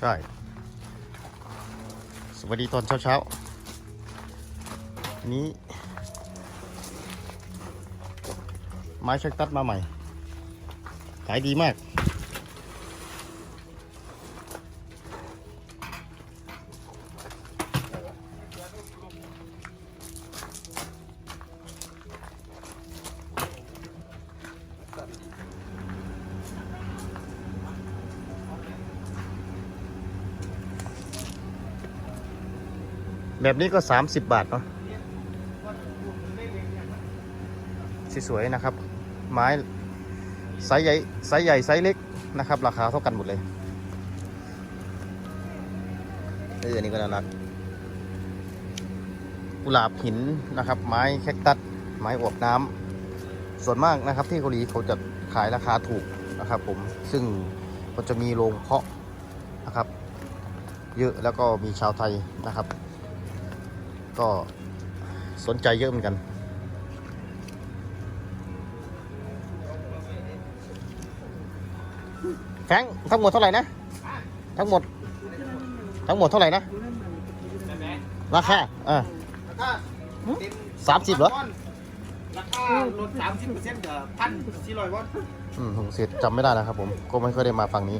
ใช่ สวัสดีตอนเช้าเช้านี้ ไม้ชักตัดมาใหม่ ขายดีมาก แบบนี้ก็ 30 บาทเนาะสวยๆนะครับ ไม้ไซส์ใหญ่ไซส์ใหญ่ไซส์เล็กนะครับ ราคาเท่ากันหมดเลยเอออันนี้ก็น่ารักกุหลาบหินนะครับ ไม้แคคตัสไม้อวบน้ำส่วนมากนะครับ ที่เกาหลีเขาจะขายราคาถูกนะครับผมซึ่งก็จะมีโรงเพาะนะครับ เยอะแล้วก็มีชาวไทยนะครับ ก็สนใจเยอะเหมือนกัน แฟรงค์ทั้งหมดเท่าไหร่นะ ทั้งหมด ทั้งหมดเท่าไหร่นะ ราคาอ่าราคาสามสิบเหรอ ราคาลดสามสิบเปอร์เซ็นต์กับพันสี่ร้อยวอนอืมผมเสียจำไม่ได้นะครับผม ก็ไม่ค่อยได้มาฝั่งนี้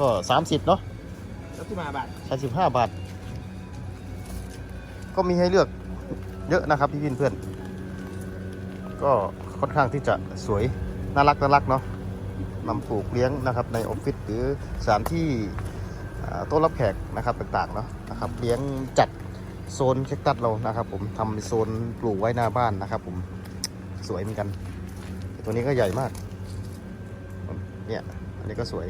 ก็สามสิบเนาะแล้วที่มาบาทใช้สิบห้าบาท ก็มีให้เลือกเยอะนะครับพี่เพื่อนๆก็ค่อนข้างที่จะสวย น่ารักน่ารักเนาะนำปลูกเลี้ยงนะครับในออฟฟิศหรือสถานที่อ่าโต๊ะรับแขกนะครับต่างๆเนาะนะครับเลี้ยงจัดโซนแคคตัสเรานะครับผมทำเป็นโซนปลูกไว้หน้าบ้านนะครับผมสวยเหมือนกัน ตัวนี้ก็ใหญ่มากเนี่ยอันนี้ก็สวย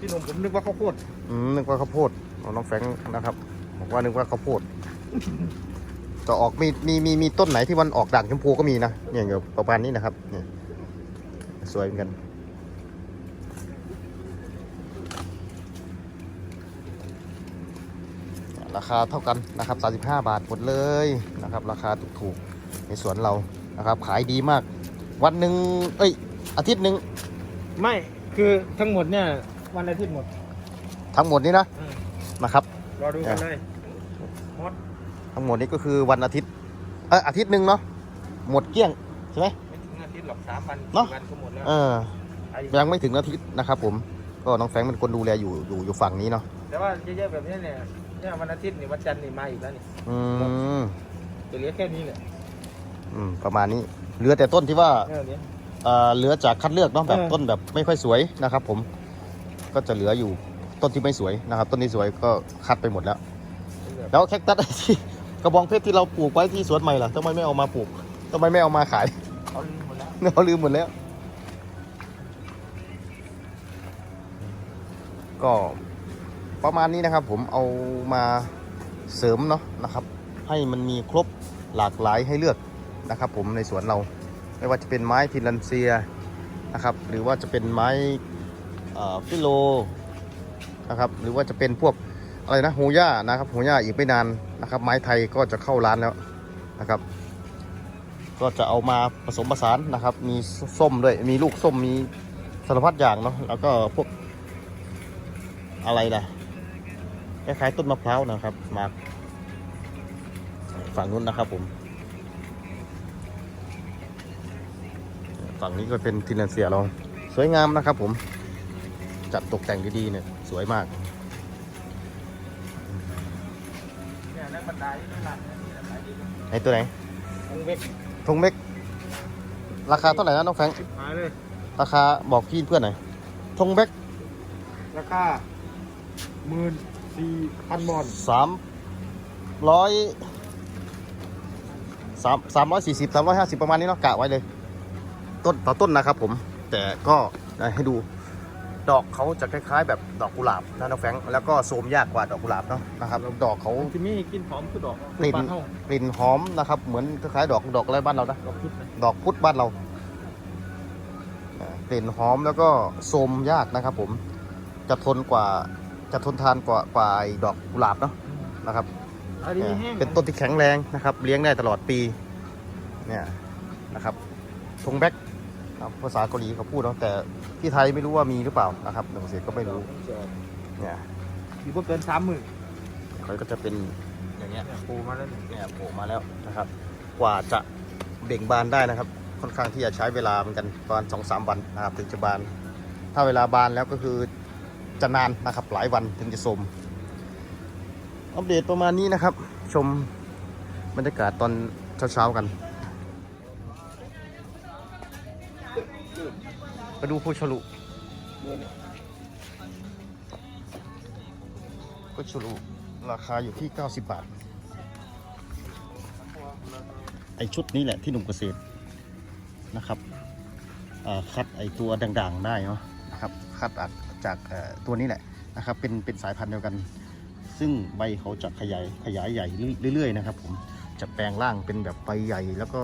พี่หนุ่มผมนึกว่าข้าวโพดอืมนึกว่าข้าวโพดของน้องแฟรงค์นะครับบอกว่านึกว่าข้าวโพดจะออกมีมีมีมีต้นไหนที่มันออกด่างชมพูก็มีนะเนี่ยเดี๋ยวประมาณนี้นะครับเนี่ยสวยเหมือนกัน ราคาเท่ากันนะครับ 35 บาทหมดเลยนะครับ ราคาถูกๆในสวนเรานะครับ ขายดีมาก วันหนึ่งเอ้ย อาทิตย์หนึ่งไม่คือทั้งหมดเนี่ย วันอาทิตย์หมดทั้งหมดนี้นะอืมนะครับ รอดูกันเลยฮอตทั้งหมดนี้ก็คือวันอาทิตย์เอออาทิตย์หนึ่งเนาะหมดเกลี้ยงใช่ไหม ไม่ถึงอาทิตย์หรอกสามวันเนอะ สี่วันก็หมดแล้วเออ ไอ้ยังไม่ถึงอาทิตย์นะครับผมก็น้องแฟรงค์เป็นคนดูแลอยู่อยู่อยู่ฝั่งนี้เนาะแต่ว่าเยอะๆแบบนี้เนี่ยเนี่ยวันอาทิตย์นี่วันจันทร์นี่มาอีกแล้วนี่อืมจะเหลือแค่นี้แหละอืมประมาณนี้เหลือแต่ต้นที่ว่าแค่นี้เอ่อเหลือจากคัดเลือกเนาะแบบเออ ต้นแบบไม่ค่อยสวยนะครับผม ก็จะเหลืออยู่ต้นที่ไม่สวยนะครับ ต้นที่สวยก็คัดไปหมดแล้ว แล้วแคคตัสที่กระบองเพชรที่เราปลูกไว้ที่สวนใหม่ล่ะทำไมไม่เอามาปลูกทำไมไม่เอามาขายเขาลืมหมดแล้วเราลืมหมดแล้ว ก็ประมาณนี้นะครับ ผมเอามาเสริมเนาะนะครับ ให้มันมีครบหลากหลายให้เลือกนะครับ ผมในสวนเรา ไม่ว่าจะเป็นไม้ฟินแลันเซียนะครับ หรือว่าจะเป็นไม้เอ่อ ฟิโลนะครับหรือว่าจะเป็นพวกอะไรนะโฮย่านะครับโฮย่าอีกไม่นานนะครับ ไม้ไทยก็จะเข้าร้านแล้วนะครับ ก็จะเอามาผสมผสานนะครับ มีส้มด้วยมีลูกส้มมีสารพัดอย่างเนาะแล้วก็พวกอะไรล่ะคล้ายๆต้นมะพร้าวนะครับ มาฝั่งนู้นนะครับผม ฝั่งนี้ก็เป็นทินเนเซียเราสวยงามนะครับผม จัดตกแต่งดีๆเนี่ยสวยมากเนี่ยนักบรรดาที่นั่นน่ะนี่แหละขายดีไอ้ตัวไหนองเวกทงเม็ก ราคาเท่าไหร่นะน้องแฟรงค์หายเลย ราคาบอกพี่เพื่อนหน่อยทงเม็กราคาหมื่นสี่พันบอลสามร้อยสามสามร้อยสี่สิบสามร้อยห้าสิบประมาณนี้เนาะกะไว้เลย ต้นต่อต้นนะครับผม แต่ก็ให้ดู ดอกเขาจะคล้ายๆ แบบดอกกุหลาบนะน้องแฟรงค์แล้วก็โซมยากกว่าดอกกุหลาบเนาะนะครับดอกเขาที่มีกลินหอมคือดอกกลิ่นบ้านเฮากลิ่นหอมนะครับเหมือนคล้ายๆดอกดอกอะไรบ้านเรานะดอกพุทธนะดอกพุธบ้านเราอ่ากลิ่นหอมแล้วก็โซมยากนะครับ ผมจะทนกว่าจะทนทานกว่ากว่าไอ้ดอกกุหลาบเนาะนะครับอันนี้แห้งเป็นต้นที่แข็งแรงนะครับ เลี้ยงได้ตลอดปีเนี่ยนะครับทงแบ็ก ครับภาษาเกาหลีเขาพูดเนาะแต่ที่ไทยไม่รู้ว่ามีหรือเปล่านะครับหนังสือก็ไม่รู้เนี่ยอยู่บ่เกินสามหมื่นเขาก็จะเป็นอย่างเงี้ยปูมาแล้วนี่เนี่ยโผล่มาแล้วนะครับ กว่าจะเบ่งบานได้นะครับ ค่อนข้างที่จะใช้เวลาเหมือนกันประมาณสองสามวันนะครับถึงจะบาน ถ้าเวลาบานแล้วก็คือจะนานนะครับหลายวันถึงจะสมอัปเดตประมาณนี้นะครับ ชมบรรยากาศตอนเช้าๆกัน ไปดูผู้ฉลุผู้ฉลุราคาอยู่ที่ 90 บาท ไอชุดนี้แหละที่หนุ่มเกษตรนะครับคัดไอตัวด่างๆได้เนาะนะครับคัดอัดจากตัวนี้แหละนะครับ เป็นเป็นสายพันธุ์เดียวกัน ซึ่งใบเขาจะขยายขยายใหญ่เรื่อยๆนะครับผมจะแปลงร่างเป็นแบบใบใหญ่ แล้วก็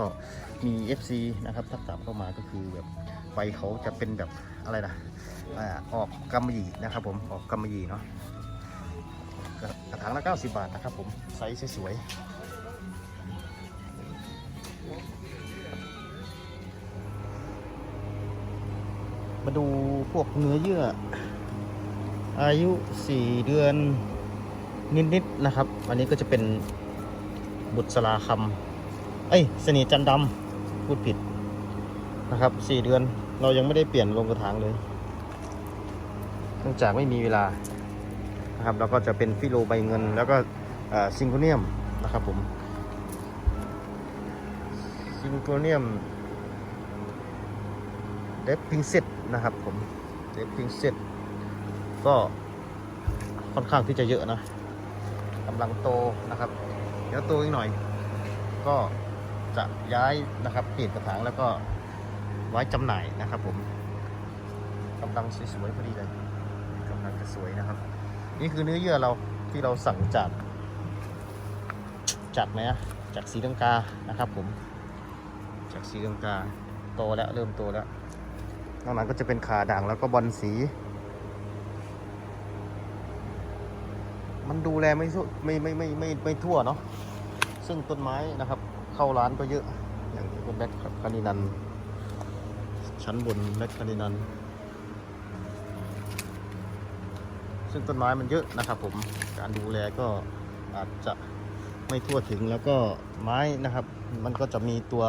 มี FC นะครับทักษะเข้ามาก็คือแบบ ใบเขาจะเป็นแบบอะไรนะออกกำมะหยี่นะครับ ผมออกกำมะหยี่เนาะกระถางละ90 บาทนะครับ ผมไซส์สวยๆมาดูพวกเนื้อเยื่อ อายุ 4 เดือนนิดๆนะครับ อันนี้ก็จะเป็นบุตรสลาคำเอ้ยสน่ห์จันดำพูดผิดนะครับ 4 เดือน เรายังไม่ได้เปลี่ยนลงกระถางเลยเนื่องจากไม่มีเวลานะครับแล้วก็จะเป็นฟิโลใบเงิน แล้วก็ซิงโคเนียมนะครับผมซิงโคเนียมเดฟพิงเซตนะครับผมเดฟพิงเซตก็ค่อนข้างที่จะเยอะนะกำลังโตนะครับ เดี๋ยวโตอีกหน่อย ก็จะย้ายนะครับเปลี่ยนกระถางแล้วก็ ไว้จำหน่ายนะครับผมกำลังสวยๆพอดีเลยกำลังจะสวยนะครับ นี่คือเนื้อเยื่อเราที่เราสั่งจากจากไหนจากสีลังกานะครับ ผม จากสีลังกาโตแล้วเริ่มโตแล้วนอกนั้นก็จะเป็นขาด่างแล้วก็บอลสี มันดูแลไม่ไม่ไม่ไม่ไม่ไม่ทั่วเนาะซึ่งต้นไม้นะครับ เข้าร้านก็เยอะอย่างนี้ก็แบ็คคานินัน ชั้นบนแบ็คคานินันซึ่งต้นไม้มันเยอะนะครับผมการดูแลก็อาจจะไม่ทั่วถึงแล้วก็ไม้นะครับ มันก็จะมีตัว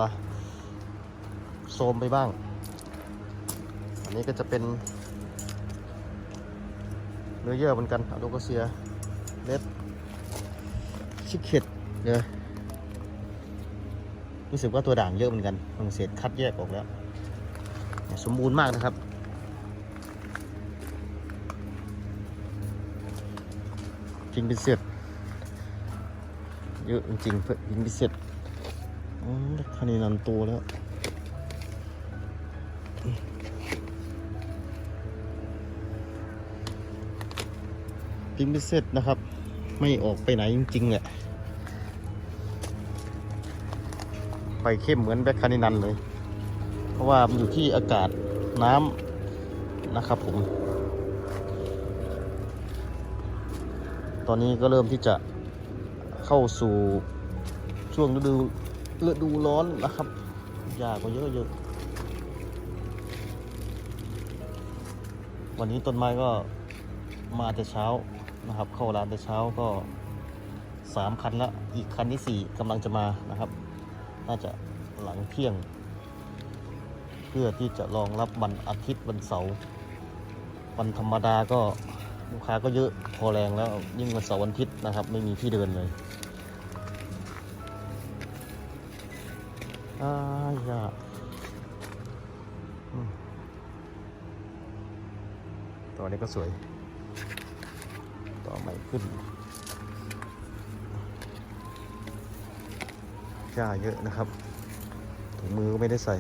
โทรมไปบ้าง อันนี้ก็จะเป็น เนื้อเยื่อเหมือนกันอะโลกาเซียเลดชิคเก็ตเนี่ยรู้สึกว่าตัวด่างเยอะเหมือนกันฝรั่งเศสคัดแยกออกแล้ว สมบูรณ์มากนะครับจริงเป็นเศษเยอะจริงเพื่อยิงเป็นเศษอืมคันนี้นันโตแล้วกินไม่เสร็จนะครับ ไม่ออกไปไหนจริงๆแหละไปเข้มเหมือนแบคคานินันเลย เพราะว่ามันอยู่ที่อากาศน้ำนะครับผม ตอนนี้ก็เริ่มที่จะเข้าสู่ช่วงฤดูฤดูร้อนนะครับหญ้าก็เยอะเยอะวันนี้ต้นไม้ก็มาแต่เช้านะครับ เข้าร้านแต่เช้าก็สามคันละอีกคันที่สี่กำลังจะมานะครับ น่าจะหลังเที่ยง พื่อที่จะรองรับวันอาทิตย์วันเสาร์วันธรรมดาก็ลูกค้าก็เยอะพอแรงแล้วยิ่งวันเสาร์วันอาทิตย์นะครับ ไม่มีที่เดินเลยอายาตัวนี้ก็สวย ต่อใหม่ขึ้นหญ้าเยอะนะครับถุงมือก็ไม่ได้ใส่